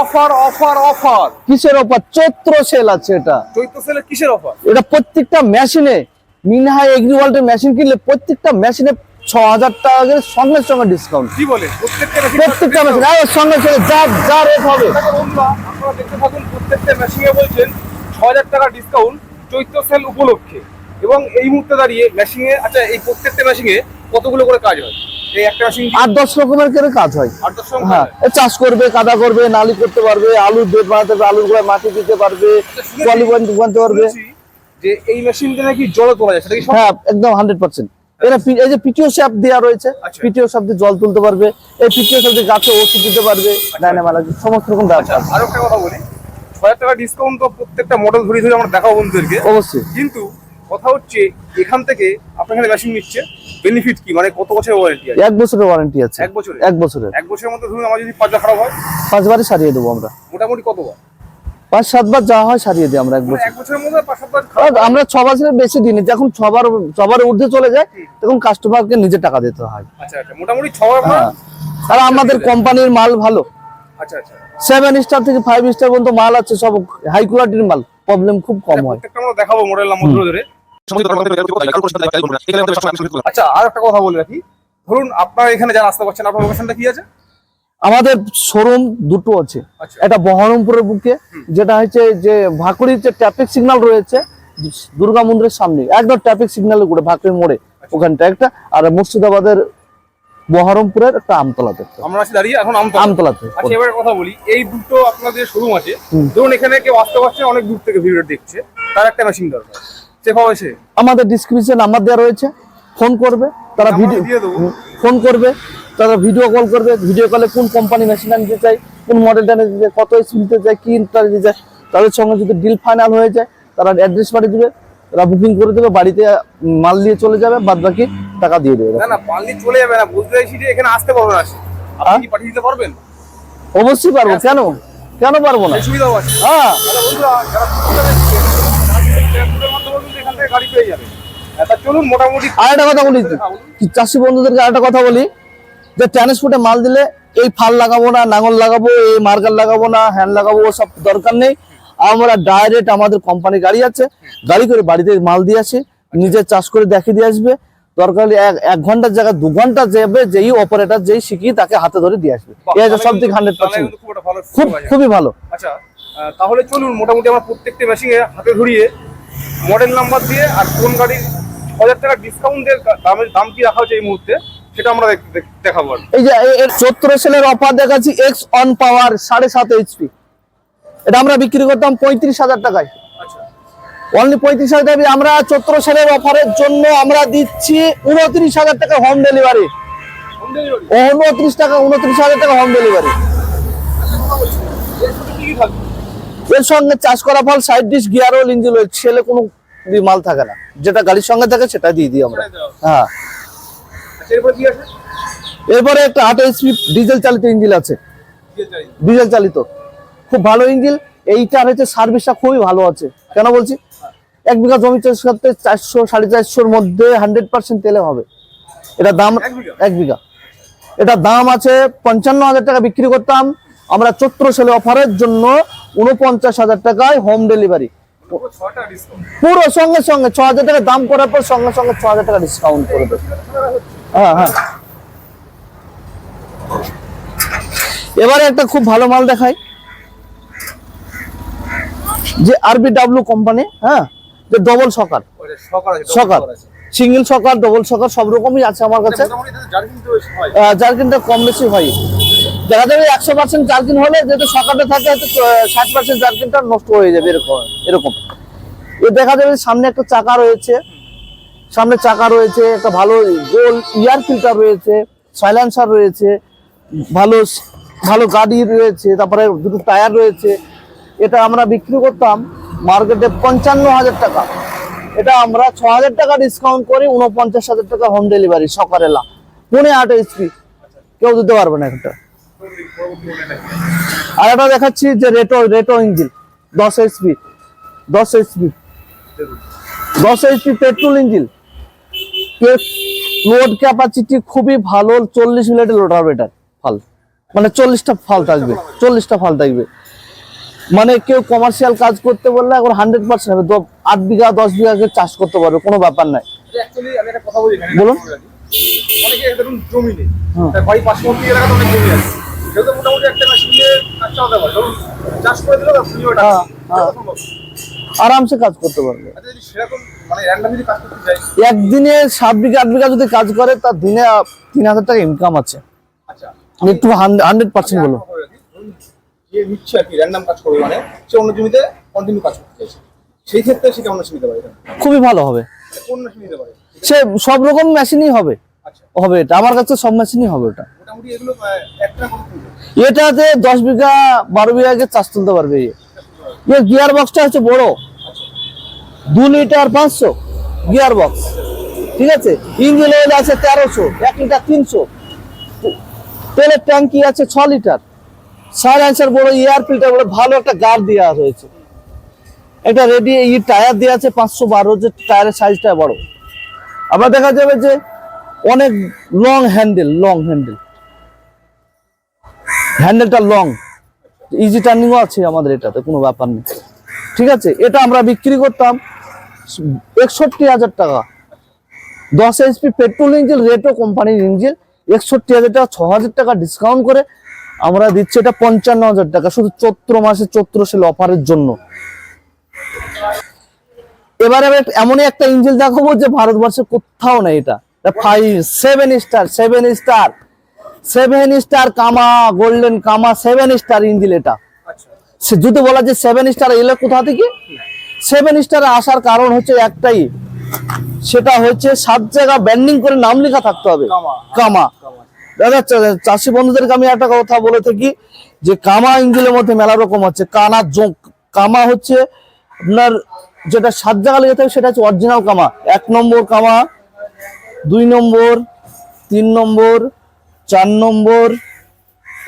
Offer offer offer. কিসের offer? Chaitra sale আছে এটা। চৈত্র সেলে কিসের অফার? এটা প্রত্যেকটা মেশিনে মিনহা এগ্রিওয়াল্টের মেশিন কিনলে প্রত্যেকটা মেশিনে ছ হাজার টাকা করে সঙ্গে সঙ্গে ডিসকাউন্ট কি বলে? প্রত্যেকটা মেশিন আর সঙ্গে সঙ্গে যা যা রেট হবে। আপনারা দেখতে থাকুন প্রত্যেকটা মেশিনে বলছেন ছ হাজার টাকা ডিসকাউন্ট চৈত্র সেল উপলক্ষে। এবং এই মুহূর্তে দাঁড়িয়ে মেশিনে আচ্ছা এই প্রত্যেকটা মেশিনে কতগুলো করে কাজ হয়? আট দশ রকমের করে কাজ হয়। আট দশ রকম কাজ? এ চাষ করবে কাদা করবে নালি করতে পারবে আলুর বেড বানাতে পারবে আলুর গোড়ায় মাটি দিতে পারবে শুনেছি- বানতে পারবে। যে এই মেশিনটা নাকি জলে তোলা যায় সেটা কি হ্যাঁ একদম হান্ড্রেড পার্সেন্ট এটা এই যে পিটিও শ্যাপ দেওয়া রয়েছে আচ্ছা। পিটিও শ্যাপ দিয়ে জল তুলতে পারবে এই পিটিও শ্যাপ দিয়ে গাছে ওষুধ দিতে পারবে। ডাইনামালা সমস্ত রকম ব্যবসা। আরও একটা কথা বলি। ছ হাজার টাকা ডিসকাউন্ট তো প্রত্যেকটা মডেল ধরে ধরে আমরা দেখাবো বন্ধুদেরকে। অবশ্যই। কিন্তু কথা হচ্ছে এখান থেকে আপনার এখানে মেশিন নিচ্ছে। বেনিফিট কি? মানে কত বছরের ওয়ারেন্টি আছে? এক বছরের ওয়ারেন্টি আছে। এক বছরের? এক বছরের। এক বছরের মধ্যে ধরুন আমার যদি পাঁচটা খারাপ হয়? পাঁচবারই সারিয়ে দেবো আমরা। মোটামুটি কতবার? পাঁচ সাতবার যা হয় সারিয়ে দিই আমরা এক মানে বছর। এক বছরের মধ্যে পাঁচ সাতবার আমরা ছ বছরের বেশি দিই যখন ছবার ছবার ঊর্ধ্বে চলে যায় তখন কাস্টমারকে নিজে টাকা দিতে হয়। আচ্ছা আচ্ছা মোটামুটি ছবার হ্যাঁ। আর আমাদের কোম্পানির মাল ভালো। আচ্ছা আচ্ছা। সেভেন স্টার থেকে ফাইভ স্টার পর্যন্ত মাল আছে সব হাই কোয়ালিটির মাল। প্রবলেম খুব কম হয়। প্রত্যেকটা আমরা দেখাবো মডেল নাম্বার ধরে। আচ্ছা আর একটা কথা বলে রাখি। ধরুন আপনার এখানে যারা আসতে পারছেন আপনার লোকেশনটা কি আছে? আমাদের শোরুম দুটো আছে। আচ্ছা। এটা বহরমপুরের বুকে যেটা হচ্ছে যে ভাকুড়ির যে ট্রাফিক সিগন্যাল রয়েছে দুর্গা মন্দিরের সামনে একদম ট্রাফিক সিগন্যালের উপরে ভাকুড়ি মোড়ে ওখানটা একটা। আর মুর্শিদাবাদের বহরমপুরের একটা আমতলাতে আমরা আছি দাঁড়িয়ে এখন আমতলা আমতলাতে। আচ্ছা এবার কথা বলি এই দুটো আপনাদের শোরুম আছে। ধরুন এখানে কেউ আসতে পারছে অনেক দূর থেকে ভিডিও দেখছে তার একটা মেশিন দরকার। আমাদের ডিসক্রিপশন নাম্বার দেওয়া রয়েছে। ফোন করবে তারা ভিডিও। ফোন করবে তারা ভিডিও কল করবে। ভিডিও কলে কোন কোম্পানি মেশিনটা নিতে চাই কোন মডেলটা নিতে চাই কত নিতে চাই কি নিতে চাই তাদের সঙ্গে যদি ডিল ফাইনাল হয়ে যায় তারা অ্যাড্রেস পাঠিয়ে দিবে তারা বুকিং করে দেবে বাড়িতে মাল দিয়ে চলে যাবে বাদ বাকি টাকা দিয়ে দেবে। না না পারলে চলে যাবে না বুঝতে চাইছি যে এখানে আসতে পারবে না। আপনি হ্যাঁ? কি পাঠিয়ে দিতে পারবেন? অবশ্যই পারব কেন? কেন পারব না? সেই সুবিধাও আছে হ্যাঁ। তাহলে বন্ধুরা যারা ঘুরতে যাচ্ছে, তারা কিন্তু ট্রান্সপোর্টের মাধ্যমে কিন্তু এখান থেকে গাড়ি পেয়ে যাবে। চলুন মোটামুটি আর কথা বলি। বলুন। কি চাষি বন্ধুদেরকে আরেকটা কথা বলি। যে ট্রান্সপোর্টে মাল দিলে এই ফাল লাগাবো না নাঙল লাগাবো এই মার্কার লাগাবো না হ্যান্ড লাগাবো ওসব দরকার নেই। আমরা ডাইরেক্ট আমাদের কোম্পানি গাড়ি আছে। গাড়ি করে বাড়িতে মাল দিয়ে আসি। নিজে চাষ করে দেখে দিয়ে আসবে। দরকার হলে এক ঘণ্টার জায়গায় দু ঘণ্টা যাবে যেই অপারেটর যেই শিখিয়ে তাকে হাতে ধরে দিয়ে আসবে। সব থেকে হান্ড্রেড পার্সেন্ট খুব। খুবই ভালো। আচ্ছা তাহলে চলুন মোটামুটি আমরা প্রত্যেকটা মেশিনে হাতে ধরিয়ে মডেল নাম্বার দিয়ে আর কোন গাড়ির হাজার টাকা ডিসকাউন্টের দামের দাম কি রাখা হচ্ছে এই মুহূর্তে সেটা আমরা দেখ- দেখ- দেখাবো এই যে সেলের অফার দেখাচ্ছি এক্স অন পাওয়ার সাড়ে সাত এইচপি এটা আমরা বিক্রি করতাম পঁয়ত্রিশ হাজার টাকায়। আচ্ছা। অনলি পঁয়ত্রিশ হাজার টাকা আমরা সেলের অফারের জন্য আমরা দিচ্ছি উনত্রিশ হাজার টাকা হোম ডেলিভারি উনত্রিশ টাকা উনত্রিশ হাজার টাকা হোম ডেলিভারি এর সঙ্গে চাষ করা ফল side dish gear oil engine oil ছেলে কোনো মাল থাকে না। যেটা গাড়ির সঙ্গে থাকে সেটা দিয়ে দিই আমরা। হ্যাঁ। আচ্ছা এরপর একটা আট এইচপি ডিজেল চালিত ইঞ্জিন আছে। ডিজেল চালিত। খুব ভালো ইঞ্জিন এইটার হচ্ছে সার্ভিসটা খুবই ভালো আছে। কেন বলছি? এক বিঘা জমি চাষ করতে চারশো সাড়ে চারশোর মধ্যে হান্ড্রেড পার্সেন্ট তেলে হবে। এটা দাম এক বিঘা? এক বিঘা। এটা দাম আছে পঞ্চান্ন হাজার টাকা বিক্রি করতাম। আমরা চৈত্র সেলে অফারের জন্য উনপঞ্চাশ হাজার টাকায় হোম ডেলিভারি পুরো সঙ্গে সঙ্গে ছ হাজার টাকা দাম করার পর সঙ্গে সঙ্গে ছ হাজার টাকা ডিসকাউন্ট করে দেবে। হ্যাঁ হ্যাঁ। এবারে একটা খুব ভালো মাল দেখাই। যে আরবি ডাব্লিউ কোম্পানি হ্যাঁ যে double sucker. Sucker. Single sucker double sucker সব রকমই আছে আমার কাছে। জার্কিনটা কম বেশি হয়। দেখা যাবে একশো পার্সেন্ট জার্কিন হলে যেহেতু সকালটা থাকে হয়তো ষাট পার্সেন্ট জার্কিনটা নষ্ট হয়ে যাবে এরকম এরকম। এ দেখা যাবে সামনে একটা চাকা রয়েছে, সামনে চাকা রয়েছে, একটা ভালো গোল ইয়ার ফিল্টার রয়েছে সাইলেন্সার রয়েছে, ভালো ভালো গাড়ি রয়েছে, তারপরে দুটো টায়ার রয়েছে। এটা আমরা বিক্রি করতাম মার্কেটে পঞ্চান্ন হাজার টাকা। এটা আমরা ছ হাজার টাকা ডিসকাউন্ট করি উনপঞ্চাশ হাজার টাকা হোম ডেলিভারি সকারেলা পুনে আট এইচপি কেউ দিতে পারবে না একটা আর একটা দেখাচ্ছি যে রেটো রেটো ইঞ্জিন দশ এইচপি দশ এইচপি দশ HP petrol engine. Load capacity খুবই ভালো চল্লিশ মিনিটের লোডার বেটার ফাল। মানে চল্লিশটা ফাল থাকবে চল্লিশটা ফাল থাকবে। মানে কেউ কমার্শিয়াল কাজ করতে বললে এখন হান্ড্রেড পার্সেন্ট হবে আট বিঘা দশ বিঘা চাষ করতে পারবে কোনো ব্যাপার নাই। বলুন। জমি নেই। বাড়ি পার্শ্ববর্তী এলাকাতে অনেক জমি আছে। সেহেতু মোটামুটি একটা মেশিন দিয়ে কাজ চালাতে পারে ধরুন চাষ করে দিল হ্যাঁ, হ্যাঁ। আরামসে কাজ করতে পারবে। আচ্ছা মানে একদিনে সাত বিঘা আট বিঘা যদি কাজ করে তার দিনে তিন হাজার টাকা ইনকাম আছে। আচ্ছা। একটু হান্ড্রেড পার্সেন্ট বলো মানে? খুবই ভালো হবে। পারে? সে সব রকম মেশিনই হবে। আচ্ছা। হবে এটা। আমার কাছে সব মেশিনই হবে ওটা। মোটামুটি এগুলো একটা? এটাতে দশ বিঘা, বারো বিঘাকে চাষ তুলতে পারবে। এর গিয়ার বক্সটা হচ্ছে বড়। দু লিটার পাঁচশো গিয়ার বক্স ঠিক আছে? ইঞ্জিন অয়েল আছে তেরোশো, এক লিটার তিনশো। তেলের ট্যাঙ্কি আছে ছ লিটার সাইলেন্সার বড় এয়ার ফিল্টার বড়, ভালো একটা গার্ড দেওয়া রয়েছে একটা রেডি ই টায়ার দেওয়া আছে পাঁচশো বারো, যে টায়ারের সাইজটা বড়। আবার দেখা যাবে যে, অনেক লং হ্যান্ডেল লং হ্যান্ডেল হ্যান্ডেলটা লং ইজি টার্নিংও আছে আমাদের এটাতে, কোনো ব্যাপার নেই। ঠিক আছে? এটা আমরা বিক্রি করতাম একষট্টি হাজার টাকা। দশ এইচপি পেট্রোল ইঞ্জিন রেটও কোম্পানির ইঞ্জিন একষট্টি হাজার টাকা ছ হাজার টাকা ডিসকাউন্ট করে আমরা দিচ্ছি এটা পঞ্চান্ন হাজার টাকা, শুধু চৈত্র মাসে চৈত্র সেল অফারের জন্য। এবারে আমি এমনই একটা ইঞ্জিন দেখাবো যে ভারতবর্ষে কোথাও নেই এটা। Five seven star seven star seven star comma golden comma seven star engine এটা সে যদি বলা যে সেভেন স্টার এলো কোথা থেকে? সেভেন স্টার আসার কারণ হচ্ছে একটাই। সেটা হচ্ছে সাত জায়গা ব্যান্ডিং করে নাম লেখা থাকতে হবে। কামা। দাদা চাষি বন্ধুদেরকে আমি একটা কথা বলে থাকি যে কামা ইঞ্জিনের মধ্যে মেলা রকম আছে। কানা জোঁক কামা হচ্ছে আপনার যেটা সাত জায়গা লেগে থাকে সেটা হচ্ছে অরিজিনাল কামা এক নম্বর কামা দুই নম্বর তিন নম্বর চার নম্বর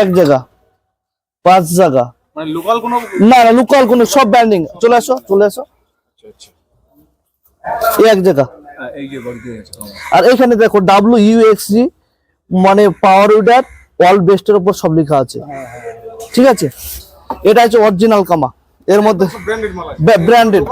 এক জায়গা পাঁচ জায়গা। মানে না না লোকাল কোনো সব ব্যান্ডিং চলে আসো চলে আসো। এক জায়গা। এই যে বাড়িতে আছে আর এখানে দেখো ডাব্লিউ ইউএক্সি মানে পাওয়ার উইডার অল বেস্টের উপর সব লেখা আছে। ঠিক আছে? এটা হচ্ছে অরিজিনাল কামা এর মধ্যে ব্র্যান্ডেড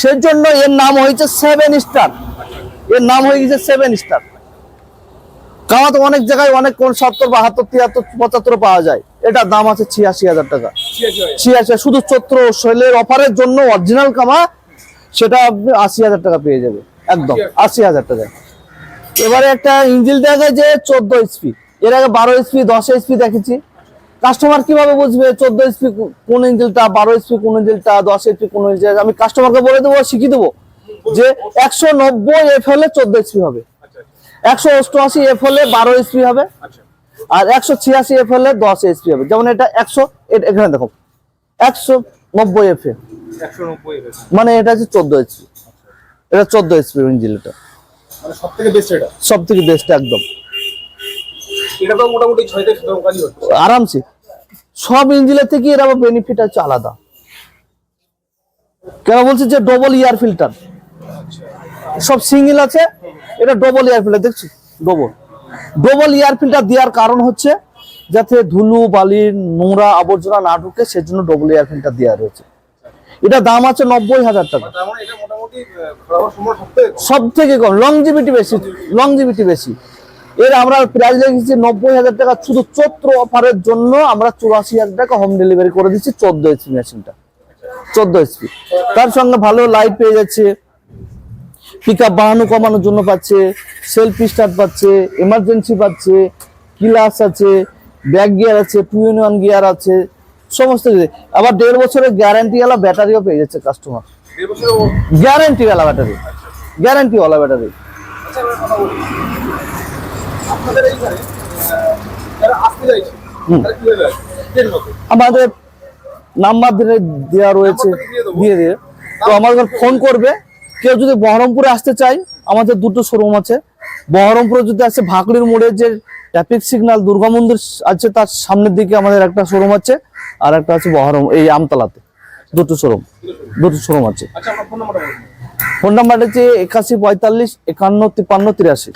সেজন্য এর নাম হয়েছে সেভেন স্টার এর নাম হয়ে গেছে সেভেন স্টার তো অনেক জায়গায় অনেক কোন সত্তর বাহাত্তর তিয়াত্তর পঁচাত্তর পাওয়া যায়। এটার দাম আছে ছিয়াশি হাজার টাকা। ছিয়াশি, শুধু চৈত্র সেলের অফারের জন্য অরিজিনাল কামা সেটা আপনি আশি হাজার টাকা পেয়ে যাবে। একদম, আশি হাজার টাকা। এবারে একটা ইঞ্জিল দেখা যে চোদ্দ এইচপি এর আগে বারো এইচপি দশ এইচপি দেখেছি। কাস্টমার কীভাবে বুঝবে চোদ্দ এইচপি কোন ইঞ্জিলটা, বারো এইচপি কোন ইঞ্জিলটা, দশ এইচপি কোন ইঞ্জিল আমি কাস্টমারকে বলে দেবো, শিখিয়ে দেবো যে একশো নব্বই এফ হলে চোদ্দ এইচপি হবে। একশো অষ্টআশি এফ হলে বারো এইচপি হবে। আচ্ছা। আর একশো ছিয়াশি এফ হলে দশ এইচপি হবে। যেমন এটা একশো এখানে দেখো একশো নব্বই এফ মানে এটা হচ্ছে চোদ্দ এইচপি এটা চোদ্দ এইচপি ইঞ্জিন এটা। মানে সব থেকে বেস্ট এটা? সব থেকে বেস্ট একদম। এটা তো মোটামুটি ছয় থেকে সতেরো কাজই হচ্ছে। আরামসে। সব ইঞ্জিনের থেকে এর আবার বেনিফিট আছে আলাদা। কেন বলছি যে ডবল ইয়ার ফিল্টার সব সিঙ্গেল আছে এটা ডবল ইয়ার ফিল্টার দেখছি? ডবল ডবল ইয়ার ফিল্টার দেওয়ার কারণ হচ্ছে যাতে ধুলো বালি নোংরা আবর্জনা না ঢুকে সেজন্য ডবল ইয়ার ফিল্টার দেওয়া রয়েছে। এটা দাম আছে নব্বই হাজার টাকা। মানে সব থেকে কম। লংজিভিটি বেশি লংজিভিটি বেশি। এর আমরা প্রাইস রেখেছি নব্বই হাজার টাকা শুধু চৈত্র অফারের জন্য আমরা চুরাশি হাজার টাকা হোম ডেলিভারি করে দিচ্ছি চোদ্দ এইচপি মেশিনটা চোদ্দ এইচপি তার সঙ্গে ভালো লাইট পেয়ে যাচ্ছে। পিক আপ বাড়ানো কমানোর জন্য পাচ্ছে সেলফ স্টার্ট পাচ্ছে এমার্জেন্সি পাচ্ছে কিলাস আছে ব্যাক গিয়ার আছে টু ইন ওয়ান গিয়ার আছে সমস্ত কিছু। আবার দেড় বছরের গ্যারান্টি ওয়ালা ব্যাটারিও পেয়ে যাচ্ছে কাস্টমার দেড় বছরের ও- গ্যারান্টি ওয়ালা ব্যাটারি গ্যারান্টি ওয়ালা ব্যাটারি আমাদের নাম্বার দিয়ে দেওয়া রয়েছে দিয়ে দিয়ে দিয়ে। তো আমাদের ফোন করবে। কেউ যদি বহরমপুরে আসতে চাই আমাদের দুটো শোরুম আছে। বহরমপুরে যদি আসে ভাকড়ির মোড়ে যে ট্রাফিক সিগন্যাল দুর্গা মন্দির আছে তার সামনের দিকে আমাদের একটা শোরুম আছে আর একটা আছে বহরম এই আমতলাতে। দুটো শোরুম দুটো শোরুম আছে। আচ্ছা ফোন ফোন নাম্বারটা হচ্ছে একাশি পঁয়তাল্লিশ একান্ন তিপ্পান্ন তিরাশি।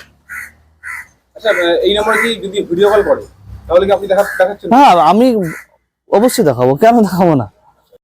আচ্ছা নাম্বারে হ্যাঁ আমি অবশ্যই দেখাবো। কেন দেখাবো না?